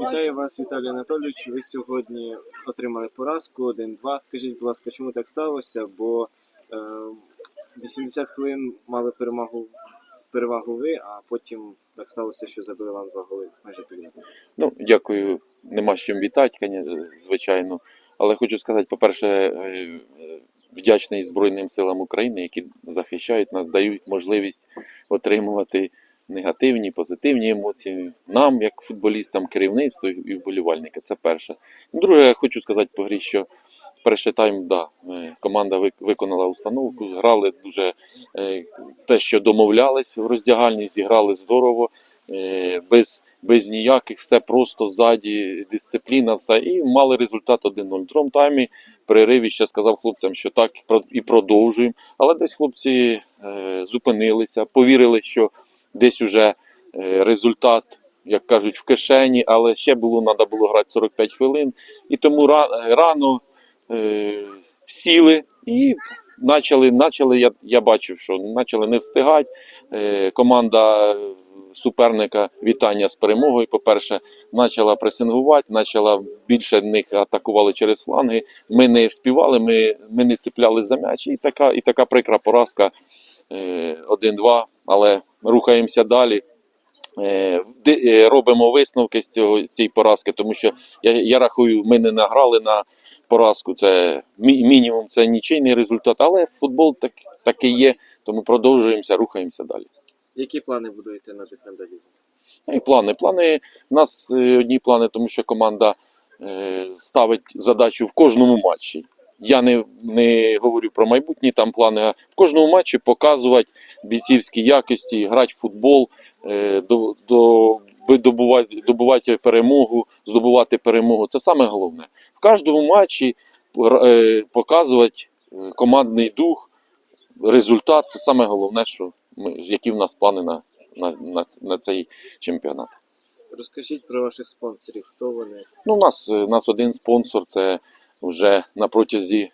Вітаю вас, Віталій Анатолійович. Ви сьогодні отримали поразку 1-2. Скажіть, будь ласка, чому так сталося? Бо е, 80 хвилин мали перемогу, перевагу ви, а потім так сталося, що забили вам два голи майже підряд. Ну, дякую. Нема з чим вітати, звичайно. Але хочу сказати, по-перше, е, вдячний Збройним силам України, які захищають нас, дають можливість отримувати негативні, позитивні емоції нам, як футболістам, керівництву і вболівальника. Це перше. Друге, я хочу сказати по грі, що перший тайм, да, е, команда виконала установку, зграли дуже е, те, що домовлялись в роздягальні, зіграли здорово. е, Без, без ніяких, все просто ззаді, дисципліна, все. І мали результат 1-0. В другому таймі перериві ще сказав хлопцям, що так і продовжуємо. Але десь хлопці е, зупинилися, повірили, що десь уже е, результат, як кажуть, в кишені, але ще було, треба було грати 45 хвилин. І тому е, рано е, сіли і почали, почали я, я бачив, що почали не встигати. Е, команда суперника вітання з перемогою. По-перше, почала пресингувати, почала більше них атакували через фланги. Ми не вспівали, ми, ми не цепляли за м'яч. І така, і така прикра поразка е, 1-2, але рухаємося далі. Е, е, Робимо висновки з цього цієї поразки, тому що я, я рахую, ми не награли на поразку. Це мі- мінімум, це нічийний результат, але футбол так, такий є, тому продовжуємося, рухаємося далі. Які плани будуєте на League? Ну, плани. Плани у нас е, одні плани, тому що команда е, ставить задачу в кожному матчі. Я не, не говорю про майбутні там плани, а в кожному матчі показувати бійцівські якості, грати в футбол, е, до, до, видобувати, добувати перемогу, здобувати перемогу. Це саме головне. В кожному матчі е, показувати е, командний дух, результат це саме головне, що ми, які в нас плани на, на, на, на цей чемпіонат. Розкажіть про ваших спонсорів, хто вони? Ну, у нас, е, у нас один спонсор, це вже на протязі,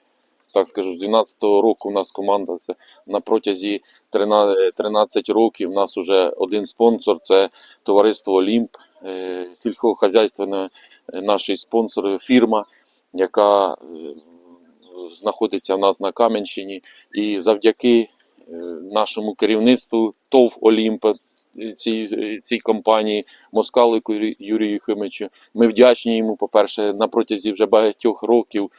так скажу, з 12-го року у нас команда, це на протязі 13, 13 років у нас вже один спонсор, це товариство Олімп, е, сільськогохазяйственне наш спонсор, фірма, яка е, знаходиться в нас на Кам'янщині. І завдяки е, нашому керівництву ТОВ Олімп, е, цій, цій компанії, Москалику Юрі- Юрію Єхимовичу, ми вдячні йому, по-перше, на протязі вже багатьох років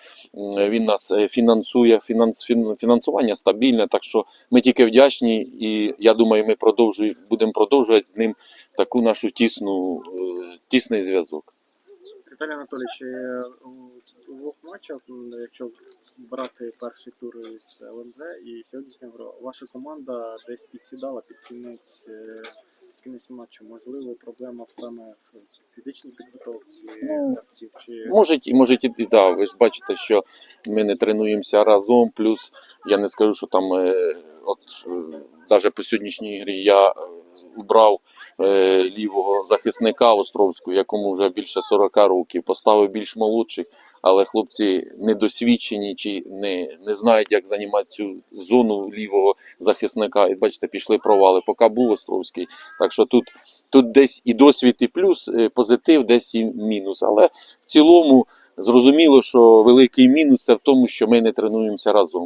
він нас е, фінансує, фінанс, фінансування стабільне, так що ми тільки вдячні, і я думаю, ми продовжуємо, будемо продовжувати з ним таку нашу тісну, е, тісний зв'язок. Віталій Анатолійович, е, у двох матчах, якщо брати перший тур із ЛМЗ і сьогоднішню гру, ваша команда десь підсідала під кінець, кінець матчу. Можливо, проблема саме в фізичній підготовці Ну, гравців чи Може, і може і да, ви ж бачите, що ми не тренуємося разом. Плюс я не скажу, що там, е, от навіть по сьогоднішній грі я убрав е, лівого захисника Островського, якому вже більше 40 років, поставив більш молодших, але хлопці недосвідчені чи не, не знають, як займати цю зону лівого захисника. І бачите, пішли провали. Поки був Островський. Так що тут, тут десь і досвід, і плюс, е, позитив, десь і мінус. Але в цілому зрозуміло, що великий мінус це в тому, що ми не тренуємося разом.